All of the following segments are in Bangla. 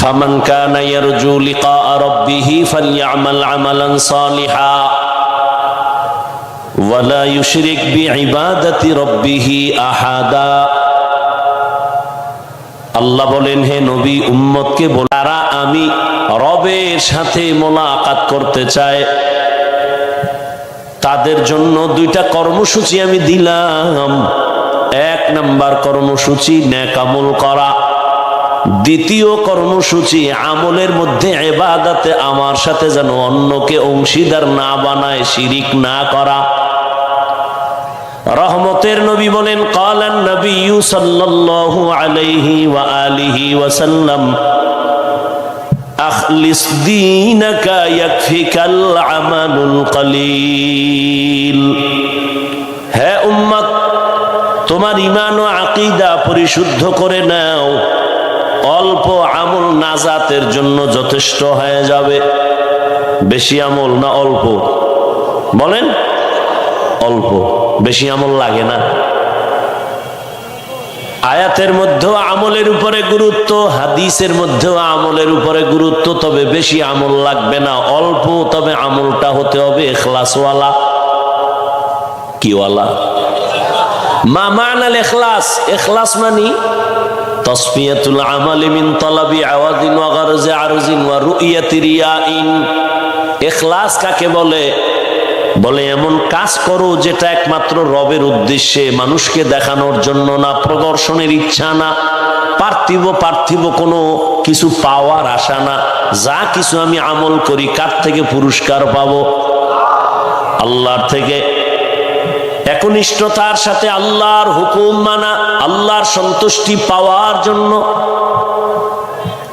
فمن كان يرجو لقاء ربه فليعمل عملا صالحا ولا يشرك بعبادة ربه أحدا আল্লাহ বলেন হে নবী উম্মতকে বল তারা আমি রবের সাথে মোলাকাত করতে চায় তাদের জন্য দুইটা কর্মসূচি আমি দিলাম এক নাম্বার কর্মসূচি ন্যাকামল করা দ্বিতীয় কর্মসূচি আমলের মধ্যে এবাদাতে আমার সাথে যেন অন্যকে অংশীদার না বানায়, শিরিক না করা। রহমতের নবী বলেন কালান নবী সাল্লাল্লাহু আলাইহি ওয়া আলিহি ওয়াসাল্লাম আখলিস দীনাকা ইয়াকফিকাল আমালুল কলিল। হে উম্মত, তোমার ঈমান ও আকীদা পরিশুদ্ধ করে নাও। অল্প আমল নাজাতের জন্য যথেষ্ট হয়ে যাবে। বেশি আমল না অল্প? বলেন, অল্প। বেশি আমল লাগে না। আয়াতের মধ্যেও আমলের উপরে গুরুত্ব, হাদিসের মধ্যেও আমলের উপরে গুরুত্ব, তবে বেশি আমল লাগবে না। অল্প তবে আমলটা হতে হবে এখলাসওয়ালা। কিওয়ালা? মা মানাল এখলাস। এখলাস মানি? তসফিয়াতুল আমালি মিন তলাবি আওয়াজিন ওয়া গারজি আরজিন ওয়া রুইয়াতি রিয়াইন। ইখলাস কাকে বলে? বলে, এমন কাজ করো যেটা একমাত্র রবের উদ্দেশ্যে, মানুষকে দেখানোর জন্য না, প্রদর্শনের ইচ্ছা না, পার্থিব পার্থিব কোনো কিছু পাওয়ার আশা না। যা কিছু আমি আমল করি, কার থেকে পুরস্কার পাবো? আল্লাহর থেকে একনিষ্ঠতার সাথে আল্লাহর হুকুম মানা, আল্লাহর সন্তুষ্টি পাওয়ার জন্য।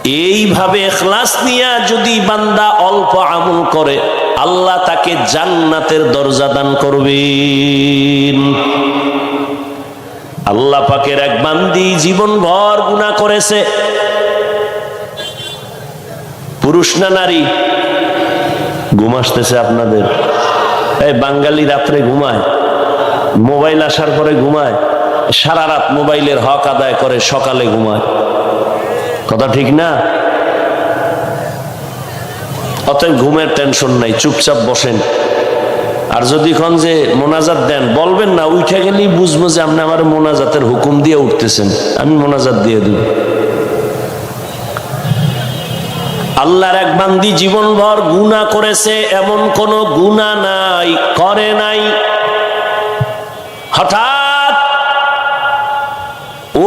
এইভাবে এখলাস নিয়ে যদি বান্দা অল্প আমল করে, আল্লাহ তাকে জান্নাতের দরজা দান করবেন। আল্লাহ পাকের এক বান্দি জীবন ভর গুণা করেছে। পুরুষ না নারী? ঘুম আসতেছে আপনাদের। এই বাঙালি রাত্রে ঘুমায়। মোবাইল আসার পরে ঘুমায়, সারা রাত মোবাইলের হক আদায় করে, সকালে ঘুমায়। কথা ঠিক না? অতএব ঘুমের টেনশন নাই, চুপচাপ বসেন। আর যদি কন যে মোনাজাত দেন, বলবেন না উঠে গেলেই বুঝব যে আপনি আমার মোনাজাতের হুকুম দিয়ে উঠতেছেন। আমি মোনাজাত দিয়ে দিব। আল্লাহর এক বান্দি জীবনভর গুণা করেছে, এমন কোন গুণা নাই, করে নাই। হঠাৎ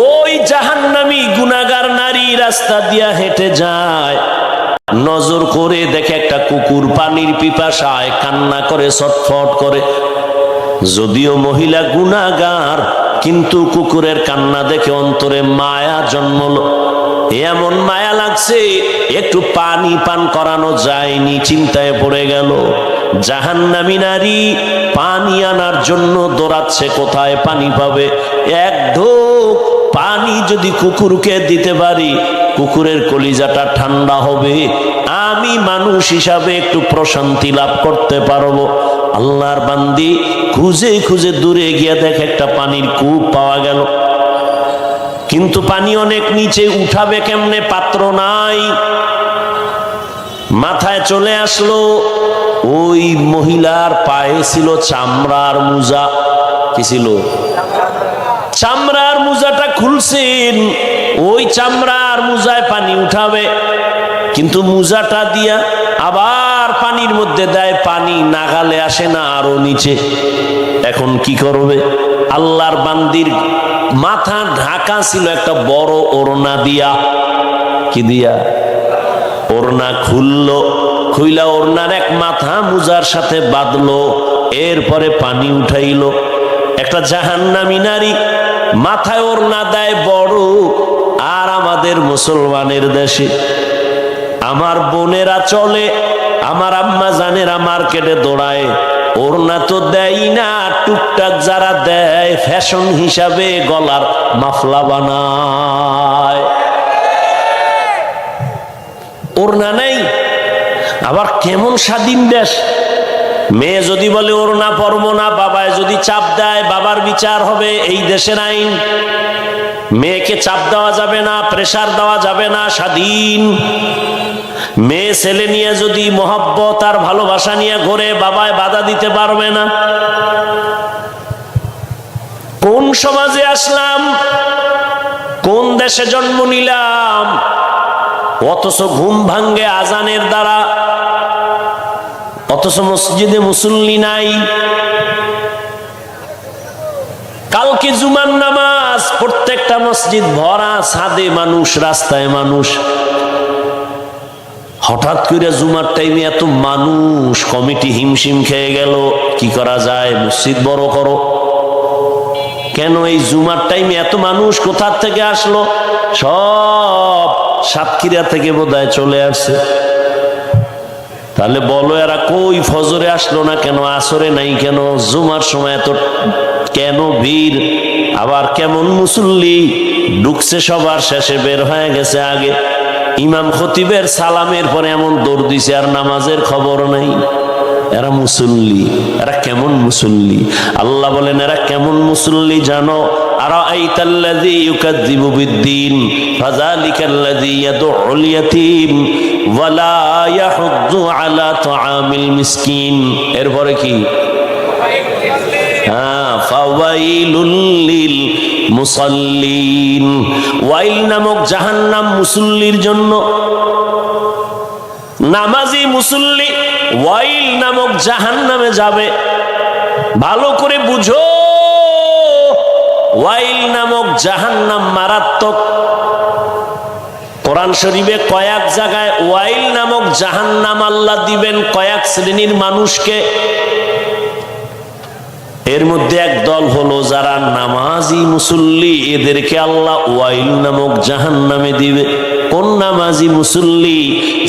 ওই জাহান্নামী গুনাগার নারী রাস্তা দিয়া হেঁটে যায়। নজর করে দেখে একটা কুকুর পানির পিপাসায় কান্না করে, ছটফট করে। যদিও মহিলা গুনাগার কিন্তু কুকুরের কান্না দেখে অন্তরে মায়া জন্মলো। এমন মায়া লাগছে, একটু পানি পান করানো যায়নি, চিন্তায় পড়ে গেল। জাহান্নামী নারী পানি আনার জন্য দৌড়াচ্ছে কোথায়? পানি পাবে। এক ঢোক পানি যদি কুকুরকে দিতে পারি, কুকুরের কলিজাটা ঠান্ডা হবে। আমি মানুষ হিসাবে একটু প্রশান্তি লাভ করতে পারব। আল্লাহর বান্দি খুঁজে খুঁজে দূরে গিয়ে দেখে, একটা পানির কূপ পাওয়া গেল। কিন্তু পানি অনেক নিচে উঠাবে কেমনে? পাত্র নাই। মাথায় চলে আসলো। ওই মহিলার পায়ে ছিল চামড়ার মুজা। কি ছিল? চামড়ার মুজাটা খুলছেন, ওই চামড়ার মুজায় পানি উঠাবে। কিন্তু মুজাটা দিয়া আবার পানির মধ্যে দেয়, পানি নাগালে আসে না আরও নিচে। এখন কি করবে? আল্লাহর বান্দির মাথা ঢাকা ছিল একটা বড় ওড়না দিয়া। কি দিয়া? ওড়না খুললো খুইলা ওড়নার এক মাথা মুজার সাথে বাঁধলো, এরপরে পানি উঠাইলো। একটা জাহান্নামী নারী মাথায় ওড়না দেয় বড়, আর আমাদের মুসলমানের দেশে। আমার বোনেরা চলে, আমার আম্মা জানেরা মার্কেটে দৌড়ায়। ওড়না তো দেয় না, টুকটাক যারা দেয়, ফ্যাশন হিসাবে গলার মাফলা বানায়। ওড়না নেই। আবার কেমন স্বাধীন দেশ? মেয়ে যদি বলে, ওর না পড়ব না, বাবায় যদি চাপ দেয়, বাবার বিচার হবে, এই দেশের আইন। মেয়েকে চাপ দেওয়া যাবে না প্রেসার দেওয়া যাবে না, স্বাধীন। মেয়ে ছেলে নিয়ে যদি মহব্বত আর ভালোবাসা নিয়ে ঘরে, বাবায় বাধা দিতে পারবে না। কোন সমাজে আসলাম? কোন দেশে জন্ম নিলাম? অথচ ঘুম ভাঙ্গে আজানের দ্বারা অথচ মসজিদে মুসল্লি নাই। কালকে জুমার নামাজ, প্রত্যেকটা মসজিদ ভরা, ছাদে মানুষ, রাস্তায় মানুষ। হঠাৎ করে জুমার টাইমে এত মানুষ, কমিটি হিমশিম খেয়ে গেল। কি করা যায়? মসজিদ বড় করো। কেন এই জুমার টাইমে এত মানুষ কোথার থেকে আসলো? সব সাতক্ষীরা থেকে বোধহয় চলে আসছে। তাহলে বলো এরা কই ফজরে আসলো না কেন? আসরে নাই কেন? জুমার সময় এত কেন ভিড়? আবার কেমন মুসল্লি? ঢুকছে সবার শেষে বের হয়ে গেছে আগে। ইমাম খতিবের সালামের পরে এমন দৌড় দিছে, আর নামাজের খবর নাই। এরা মুসল্লি, এরা কেমন মুসল্লি? আল্লাহ বলেন, এরা কেমন মুসল্লি জানো? এরপরে কি? হ্যাঁ ওয়াইল নামক মুসল্লির জন্য। নামাজি মুসল্লি ওয়াইল নামক জাহান্নামে যাবে। ভালো করে বুঝো। ওয়াইল নামক জাহান্নাম মারাত্মক। কোরআন শরীফে কয়েক জায়গায় ওয়াইল নামক জাহান্নাম আল্লাহ দিবেন কয়েক শ্রেণির মানুষকে। এর মধ্যে এক দল হলো যারা নামাজি মুসল্লি, এদেরকে আল্লাহ ওয়াইল নামক জাহান নামে দিবে। কোন নামাজি মুসল্লি?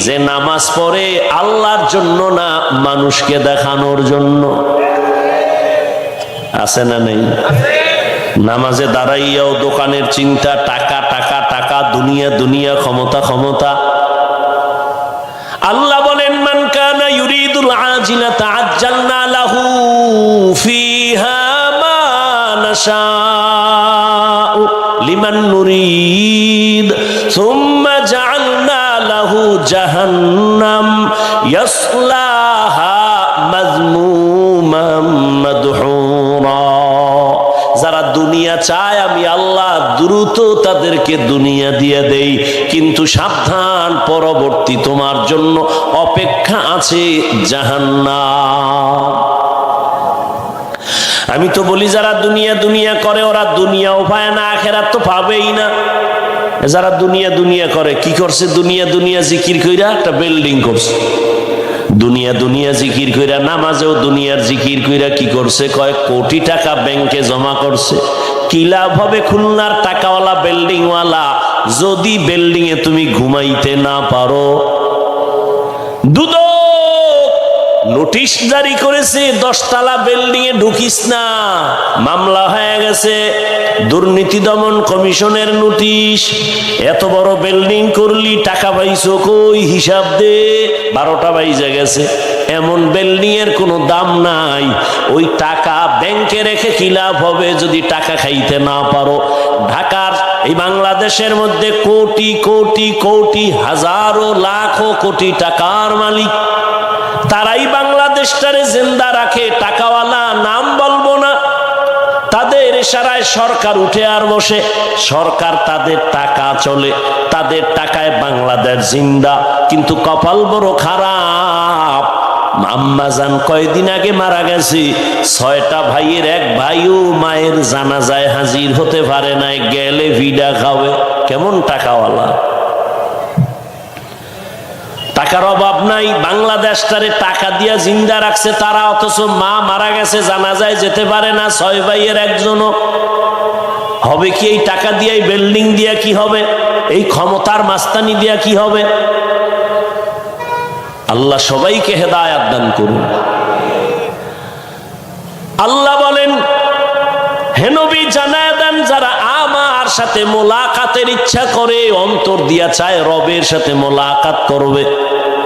যে নামাজ পড়ে আল্লাহর জন্য না, মানুষকে দেখানোর জন্য। আছে না নেই? নামাজে দাঁড়াইয়াও দোকানের চিন্তা, টাকা টাকা টাকা, দুনিয়া দুনিয়া, ক্ষমতা ক্ষমতা। আল্লাহ বলেন, মান কানা ইউরিদুল আজিলাতা আজ্জালনা লাহু ফিহা মা নাশাউ লিমান নুরিদ। সুম্মা জাআলনা লাহু জাহান্নাম। ইয়াসলাহা চায় আমি আল্লাহ দ্রুত তাদেরকে দুনিয়া দিয়ে দেই। কিন্তু সাবধান, পরবর্তী তোমার জন্য অপেক্ষা আছে জাহান্না আমি তো বলি, যারা দুনিয়া দুনিয়া করে, ওরা দুনিয়াও পায় না, আখেরাত তো পাবেই না। যারা দুনিয়া দুনিয়া করে, কি করছে? দুনিয়া দুনিয়া জিকির কইরা একটা বিল্ডিং করছে। দুনিয়া দুনিয়া জিকির কইরা, নামাজেও দুনিয়ার জিকির কইরা কি করছে? কয়েক কোটি টাকা ব্যাংকে জমা করছে। কি ভাবে হবে খুলনার টাকাওয়ালা বিল্ডিংওয়ালা? যদি বিল্ডিং এ তুমি ঘুমাইতে না পারো। দুদক নোটিশ জারি করেছে, দশতলা বিল্ডিং এ ঢুকিস না। মামলা হয়ে গেছে, দুর্নীতি দমন কমিশনের নোটিশ। এত বড় বিল্ডিং করলি, টাকা পাইছো কই? হিসাব দে, বারোটা বাইজে গেছে। এমন বিল্ডিং এর কোনো দাম নাই। ওই টাকা ব্যাংকে রেখে কি লাভ হবে যদি টাকা খাইতে না পারো? ঢাকার, এই বাংলাদেশের মধ্যে কোটি কোটি কোটি, হাজারো, লাখো, কোটি টাকার মালিক। তারাই বাংলাদেশটারে জিন্দা রাখে, টাকাওয়ালা নাম বলব না। তাদের ইশারায় সরকার উঠে আর বসে। সরকার তাদের টাকা চলে, তাদের টাকায় বাংলাদেশ জিন্দা। কিন্তু কপাল বড় খারাপ। আম্মাজান কয়দিন আগে মারা গেছে। ছয়টা ভাইয়ের এক ভাইও মায়ের জানাজায় হাজির হতে পারে নাই, গেলে ভিডা খাবে। কেমন টাকাওয়ালা? টাকার অভাব নাই, বাংলাদেশটারে টাকা দিয়া জিন্দা রাখছে তারা, অথচ মা মারা গেছে জানা যায় যেতে পারে না, ছয় ভাইয়ের একজনও। হবে কি এই টাকা দিয়ে, এই বিল্ডিং দিয়া কি হবে? এই ক্ষমতার মাস্তানি দিয়া কি হবে? আল্লাহ সবাইকে হেদায়াত দান করুন। আল্লাহ বলেন হেনবি জানায় দেন যারা সাথে মোলাকাতের ইচ্ছা করে, অন্তর দিয়া চায় রবের সাথে মোলাকাত করবে।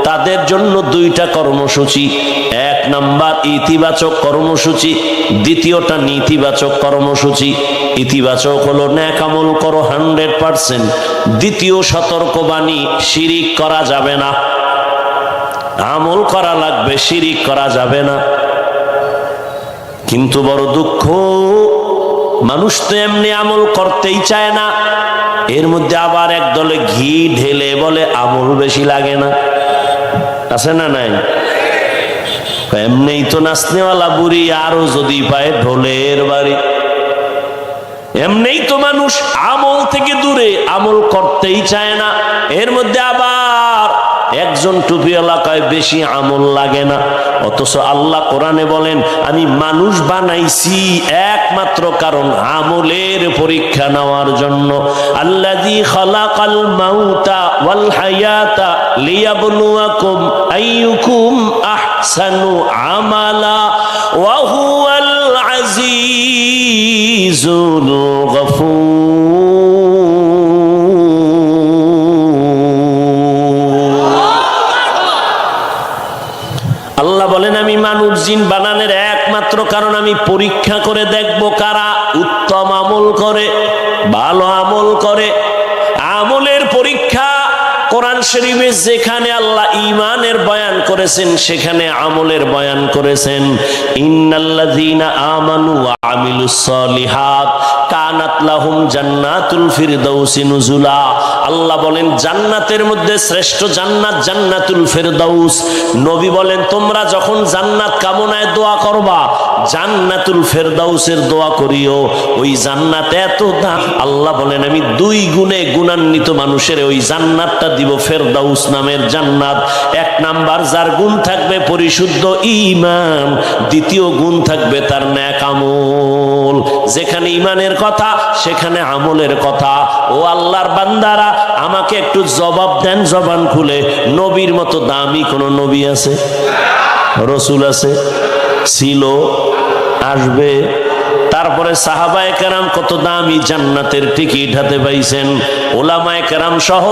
তাদের জন্য দুইটা কর্মসূচি। এক নাম্বার ইতিবাচক কর্মসূচি, দ্বিতীয়টা নেতিবাচক কর্মসূচি। ইতিবাচক হলো ন্যাক আমল করো হান্ড্রেড পার্সেন্ট। দ্বিতীয় সতর্কবাণী, শিরিক করা যাবে না। আমল করা লাগবে, শিরিক করা যাবে না। কিন্তু বড় দুঃখ মানুষ তো এমনি আমল করতেই চায় না। এর মধ্যে আবার এক দলে ঘি ঢেলে বলে, আমল বেশি লাগে না। আছে না নাই? এমনি তো নাচনেওয়ালা বুড়ি, আরও যদি পায় ঢোলের বাড়ি। এমনি তো মানুষ আমল থেকে দূরে, আমল করতেই চায় না। এর মধ্যে আবার একজন টুপি এলাকায় বেশি আমল লাগে না। অথচ আল্লাহ কোরআনে বলেন, আমি মানুষ বানাইছি একমাত্র কারণ আমলের পরীক্ষা নেওয়ার জন্য। আহসানু আমালা ওয়া আজিজুল গফুর আমি পরীক্ষা করে দেখব কারা উত্তম আমল করে ভালো আমল করে। পরীক্ষা কোরআন শরীফে যেখানে আল্লাহ ইমানের বয়ান করেছেন, সেখানে আমলের বয়ান করেছেন। ইন্নাল্লাযীনা আমানু ওয়া আমিলুস জান্নাতুল ফিরদাউসি নুজুলা। আল্লাহ বলেন, জান্নাতের মধ্যে শ্রেষ্ঠ জান্নাত জান্নাতুল ফেরদাউস। নবী বলেন, তোমরা যখন জান্নাত কামনায় দোয়া করবা, জান্নাতুল ফেরদাউসের দোয়া করিও। ওই জান্নাত এত দাম। আল্লাহ বলেন, আমি দুই গুণে গুণান্বিত মানুষের ওই জান্নাতটা ফেরদাউস নামের জান্নাত। এক নাম্বার, যার গুণ থাকবে পরিশুদ্ধ ইমান দ্বিতীয় গুণ থাকবে তার ন্যাক আমল। যেখানে ইমানের কথা, সেখানে আমলের কথা। ও আল্লাহর বান্দারা, আমাকে একটু জবাব দেন জবান খুলে। নবীর মতো দামি কোনো নবী আছে? রসুল আছে? ছিল, আসবে। তারপরে সাহাবায় কেরাম কত দামি জান্নাতের টিকিট হাতে পাইছেন। ওলামায় কেরাম সহ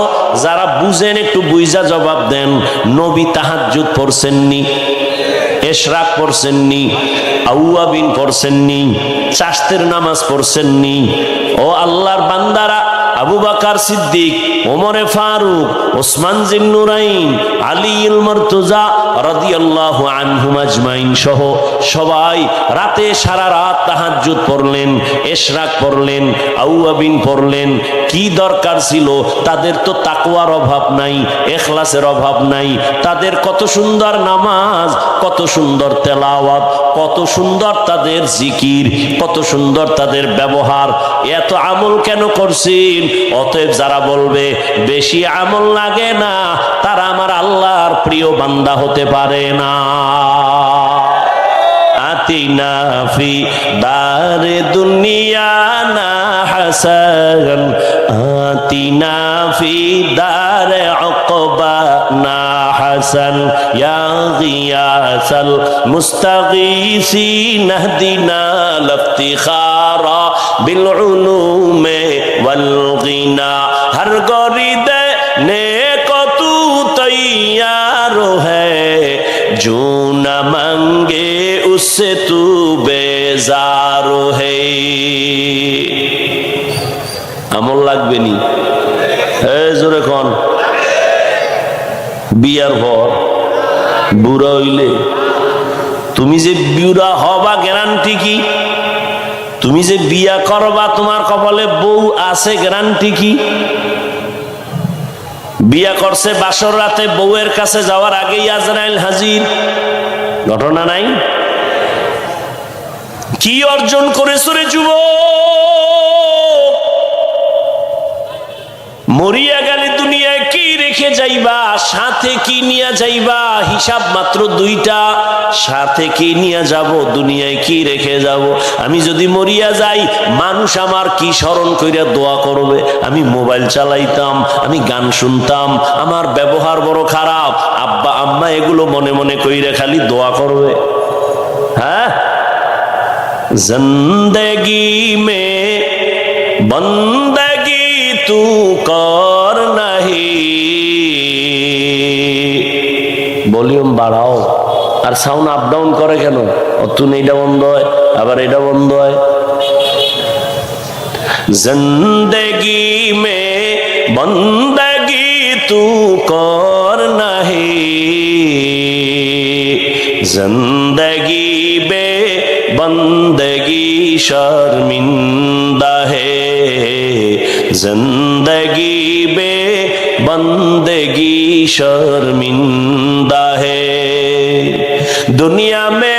যারা বুঝেন, একটু বুইজা জবাব দেন। নবী তাহাজ্জুদ পড়ছেননি, এশরাক পড়ছেননি, আউয়াবিন পড়ছেননি চাস্তের নামাজ পড়ছেননি। ও আল্লাহর বান্দারা আবু বাকার সিদ্দিক, ওমরে ফারুক, ওসমান জিন্নুরাইন আলী ইল মর্তুজা রাদিয়াল্লাহু আনহুম আজমাইন সহ সবাই রাতে সারা রাত তাহাজ্জুদ পড়লেন, এশরাক পড়লেন, আউয়াবিন পড়লেন। কি দরকার ছিল? তাদের তো তাকওয়ার অভাব নাই, এখলাসের অভাব নাই। তাদের কত সুন্দর নামাজ, কত সুন্দর তেলাওয়াত, কত সুন্দর তাদের জিকির, কত সুন্দর তাদের ব্যবহার। এত আমল কেন করছেন? অতএব যারা বলবে, বেশি আমল লাগে না, তারা আমার আল্লাহর প্রিয় বান্দা হতে পারে না। আতিনা ফি দারে দুনিয়া হাসান। আতিনা দারে অকবা না হাসান। ইয়া গিয়াসাল নাহদিনা লাফতিখারা বিল والغنا ہر گوری دینے کو تو تیار ہے جو نہ منگے اس سے تو بیزار ہے আমল লাগবে নি জোরে কন বিয়ার পর বুড়া হইলে তুমি যে বিউরা হবা গ্যারান্টি কি তুমি যে বিয়া করবা, তোমার কপালে বউ আছে গ্যারান্টি কি? বিয়া করছে বাসর রাতে, বউয়ের কাছে যাওয়ার আগেই আজরাইল হাজির। ঘটনা নাই? কি অর্জন করেছ রে যুব মরিয়া রেখে যাইবা, সাথে কি নিয়ে যাইবা? হিসাব মাত্র দুইটা, সাথে কি নিয়ে যাব? দুনিয়ায় কি রেখে যাব? আমি যদি মরিয়া যাই, মানুষ আমার কি স্মরণ কইরা দোয়া করবে? আমি মোবাইল চালাইতাম, আমি গান শুনতাম, আমার ব্যবহার বড় খারাপ। আব্বা, আম্মা এগুলো মনে মনে কইরা খালি দোয়া করবে। হ্যাঁ? জিন্দগি মে বন্দগি তু কর ভলিউম বাড়াও। আর সাউন্ড আপ ডাউন করে কেন? অতুন এটা বন্ধ হয়, আবার এটা বন্ধ হয়। জিন্দগি মে বন্দগি তু কর নাহি। জিন্দগি বে বন্দগি শর্মিন্দা হে। জিন্দগি বে बंदगी शर्मिंदा है दुनिया में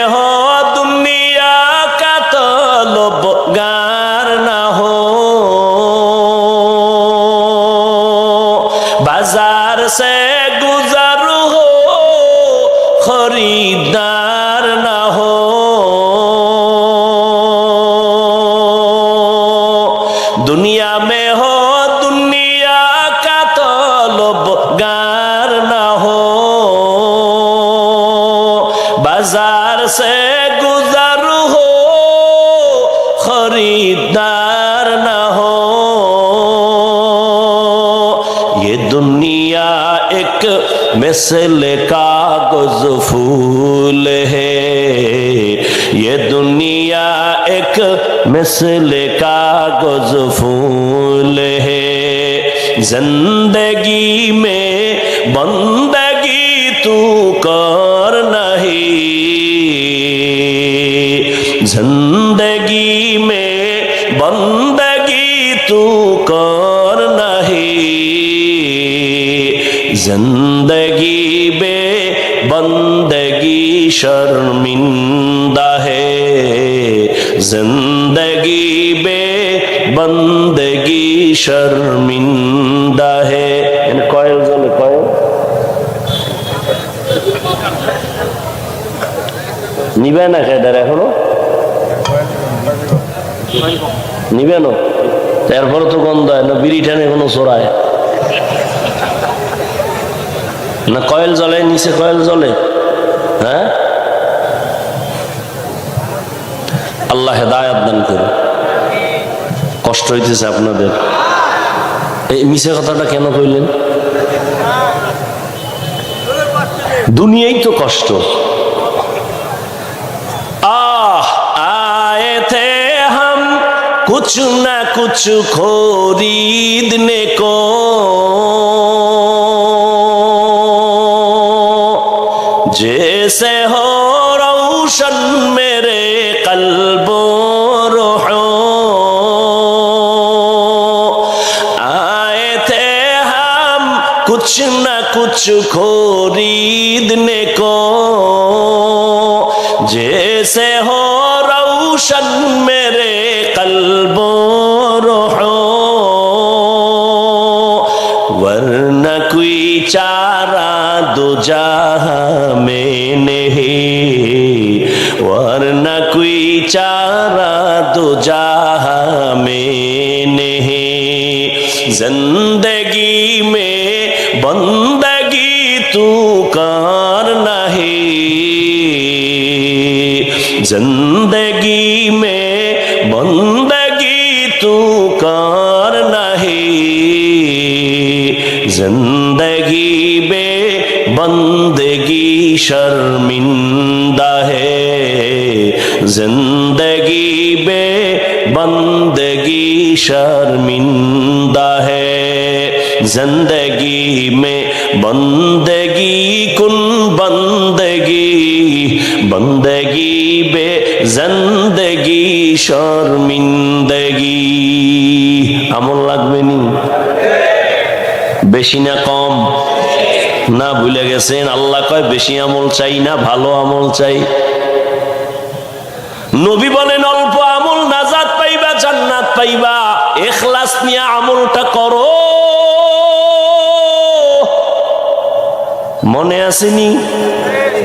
یہ دنیا ایک مثل کا گزفول ہے۔ زندگی میں بندگی تو کر نہیں۔ زندگی میں بندگی تو کر نہیں۔ زندگی بے بندگی شرمن जिंदगी बे बंदगी शर्मिंदा है কয়েল জলে কয়েল নিবে না খেদার এখনো নিবে না এরপরে তো গন্ধ হয় না বিড়ি টানে এখনো চড়ায় না কয়েল জলে নিচে কয়েল জলে আল্লাহ হেদায়াত দান করুন কষ্ট হইতেছে আপনাদের এই মিছে কথাটা কেন কইলেন দুনিয়াই তো কষ্ট आह आए थे हम कुछ न कुछ खरीदने को जैसे हो रोशन نقش کو جیسے ہو روشن میرے قلب و روحو ورنہ کوئی چارہ دو جہاں میں نہیں، ورنہ کوئی چارہ دو جہاں میں نہیں۔ زندگی میں بندہ تو کار نہیں۔ زندگی میں بندگی تو کار نہیں۔ زندگی بے بندگی شرمندہ ہے۔ زندگی بے بندگی شرمندہ ہے۔ زندگی میں বন্দগি, কুন বন্দগি? বন্দগি বে জন্দগি, শর্মিন্দগি। আমল লাগবে নি? বেশি না কম? না, ভুলে গেছেন? আল্লাহ কয়, বেশি আমল চাই না, ভালো আমল চাই। নবী বলেন, অল্প আমল নাজাত পাইবা, জান্নাত পাইবা। এখলাস নিয়ে আমলটা করো। আসেনি?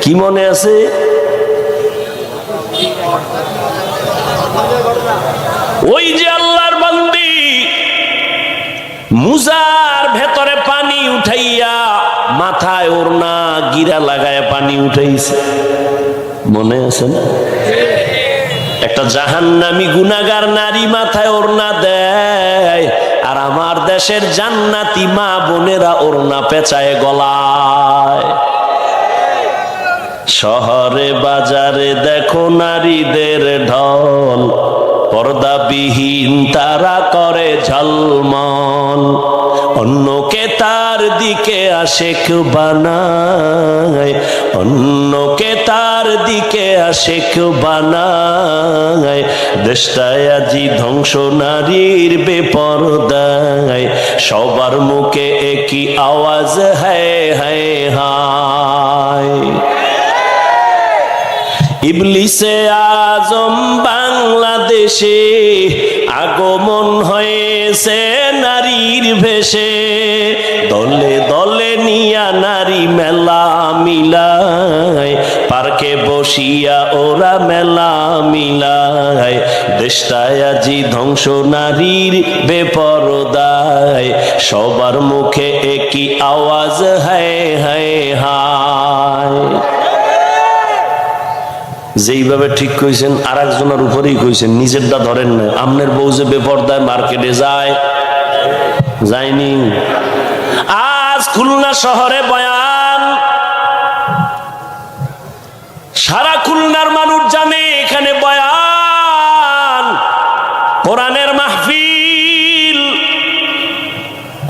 কি মনে আছে? ওই যে আল্লাহর বান্দি, মুজার ভেতরে পানি উঠাইয়া মাথায় ওড়না গিরা লাগায় পানি উঠাইছে। মনে আছে না? একটা জাহান্নামী গুনাগার নারী মাথায় ওড়না দেয়, আর আমার দেশের জান্নাতি মা বোনেরা ওড়না পেঁচায় গলায়। শহরে বাজারে দেখো নারীদের ঢল। পর্দাবিহীন তারা করে ঝলমল। অন্যকে তার দিকে আশেক বানায়। অন্যকে তার দিকে আশেক বানায়। দেশটায় আজি ধ্বংস নারীর বেপরদায়। সবার মুখে একই আওয়াজ হ্যায় হায়। ইবলিসে আজম বাংলাদেশে আগমন হয়েছে নারীর ভেসে দলে দলে নিয়া নারী মেলা মিলায়, পার্কে বসিয়া ওরা মেলা মিলায়। দেশটায় আজি ধ্বংস নারীর বেপরদায়, সবার মুখে একই আওয়াজ, হায় হায় হায়। যেইভাবে ঠিক কইছেন আর একজনের উপরেই কইছেন, নিজেরটা ধরেন না। আমনের বউ যে বেপরদায় মার্কেটে যায়, যায়নি। আজ খুলনা শহরে বয়ান, সারা খুলনার মানুষ জানে এখানে বয়ান। কোরআনের মাহফিল,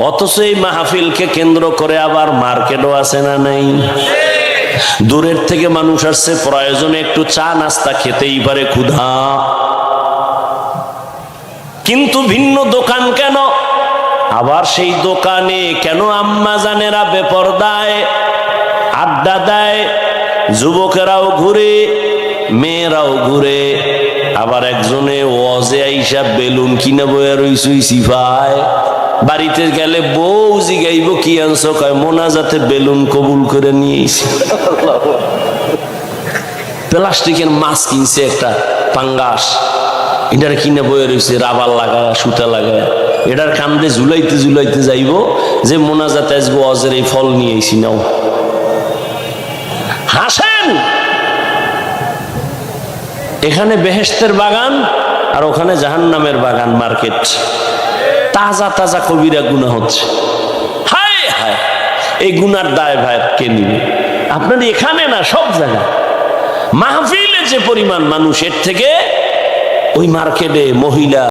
অথচ এই মাহফিলকে কেন্দ্র করে আবার মার্কেটও আছে না নাই? দূরের থেকে মানুষ আসছে, প্রয়োজনে একটু চা নাস্তা খেতেই পারে, ক্ষুধা। কিন্তু ভিন্ন দোকান কেন? আবার সেই দোকানে কেন আম্মা জানেরা বেপরদায় আড্ডা দেয়, যুবকেরাও ঘুরে, মেয়েরাও ঘুরে। আবার একজনে ওয়াজে আইসা বেলুন কিনে বইয়া রইছুই সিফায়। বাড়িতে গেলে বউ জিগাইব, কি আনছ? কয় মোনা যাতে বেলুন কবুল করে নিয়েছি প্লাস্টিকের মাছ কিনছে একটা পাঙ্গাস। এটার কিনে বয়ে রয়েছে রাবার লাগা সুতা লাগা এটার কান্দে ঝুলাইতে ঝুলাইতে যাইব, যে মোনাজাতে আসব, অজের এই ফল নিয়ে এসি নাও। হাসেন! এখানে বেহেস্তের বাগান আর ওখানে জাহান্নামের বাগান মার্কেট। তাজা তাজা কবিরা গুণা হচ্ছে। হায় হায়। এই গুনার দায় ভাই কে নিবে? আপনার এখানে না, সব জায়গায়। মাহফিলে যে পরিমাণ মানুষ, এর থেকে ওই মার্কেটে মহিলা